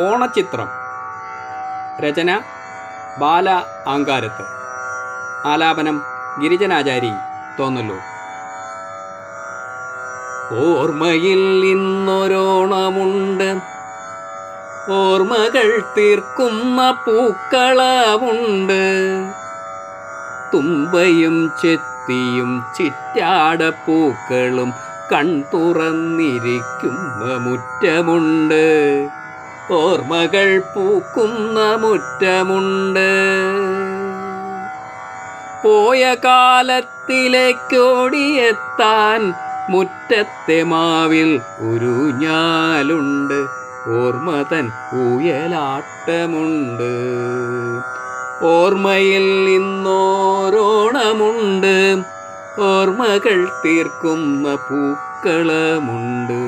ഓണച്ചിത്രം രചന ബാല ആങ്കാരത്ത് ആലാപനം ഗിരിജനാചാരി തോന്നുന്നു ഓർമ്മയിൽ ഇന്നൊരോണമുണ്ട്. ഓർമ്മകൾ തീർക്കുന്ന പൂക്കളവുണ്ട്. തുമ്പയും ചെത്തിയും ചിറ്റാടപ്പൂക്കളും കൺ തുറന്നിരിക്കുന്ന മുറ്റമുണ്ട്. ഓർമ്മകൾ പൂക്കുന്ന മുറ്റമുണ്ട് പോയ കാലത്തിലേക്കോടിയെത്താൻ മുറ്റത്തെ മാവിൽ ഒരു ഞാലുണ്ട്. ഓർമ്മതൻ ഉയലാട്ടമുണ്ട് ഓർമ്മയിൽ ഇന്നോരോണമുണ്ട് ഓർമ്മകൾ തീർക്കുന്ന പൂക്കളമുണ്ട്.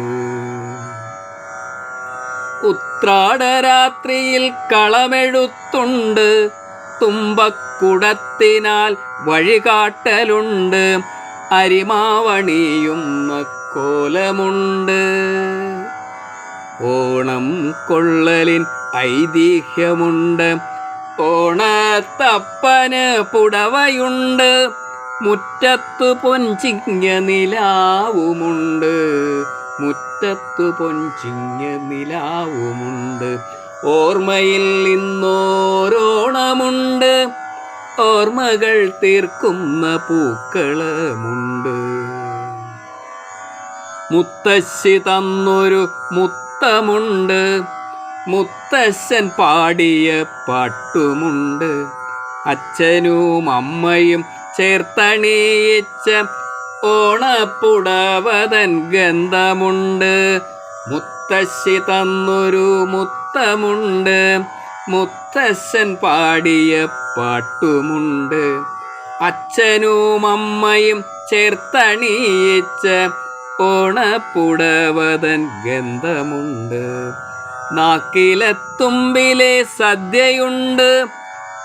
ഉത്രാടരാത്രിയിൽ കളമെഴുത്തുണ്ട്. തുമ്പക്കുടത്തിനാൽ വഴികാട്ടലുണ്ട്. അരിമാവണിയുന്ന കോലമുണ്ട് ഓണം കൊള്ളലിൻ ഐതിഹ്യമുണ്ട്. ഓണത്തപ്പന് പുടവയുണ്ട്. മുറ്റത്തു പൊഞ്ചിങ്ങ നിലാവുമുണ്ട് മുറ്റത്തു പൊഞ്ചിഞ്ഞ് നിലാവുമുണ്ട്. ഓർമ്മയിൽ ഇന്നോരോണമുണ്ട് ഓർമ്മകൾ തീർക്കുന്ന പൂക്കളമുണ്ട്. മുത്തശ്ശി തന്നൊരു മുത്തമുണ്ട്. മുത്തശ്ശൻ പാടിയ പാട്ടുമുണ്ട്. അച്ഛനും അമ്മയും ചേർത്തണിയിച്ച ഓണപ്പുടവതൻ ഗന്ധമുണ്ട്. മുത്തശ്ശി തന്നൊരു മുത്തമുണ്ട്. മുത്തശ്ശൻ പാടിയ പാട്ടുമുണ്ട്. അച്ഛനും അമ്മയും ചേർത്തണിയിച്ച ഓണപ്പുടവതൻ ഗന്ധമുണ്ട്. നാക്കിലെത്തുമ്പിലെ സദ്യയുണ്ട്.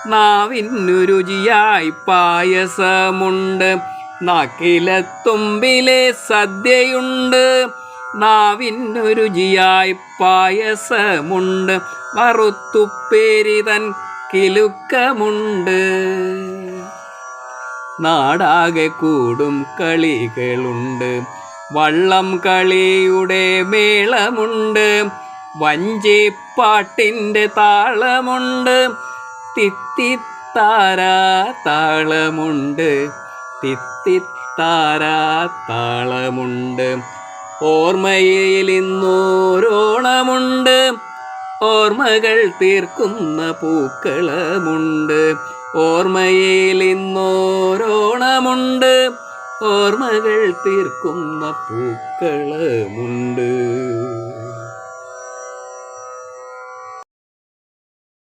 നാവിനു രുചിയായി പായസമുണ്ട്. നാക്കിലെത്തുമ്പിലെ സദ്യയുണ്ട്. നാവിനു രുചിയായി പായസമുണ്ട്. വറുത്തുപ്പേരിതൻ കിലുക്കമുണ്ട്. നാടാകെ കൂടും കളികളുണ്ട്. വള്ളം കളിയുടെ മേളമുണ്ട്. വഞ്ചിപ്പാട്ടിന്റെ താളമുണ്ട്. തിത്തിത്താരാ താളമുണ്ട്. തിത്തിത്താരാ താളമുണ്ട് ഓർമ്മയിൽ ഇന്നോരോണമുണ്ട്. ഓർമ്മകൾ തീർക്കുന്ന പൂക്കളമുണ്ട്. ഓർമ്മയിൽ ഇന്നോരോണമുണ്ട്. ഓർമ്മകൾ തീർക്കുന്ന പൂക്കളമുണ്ട്.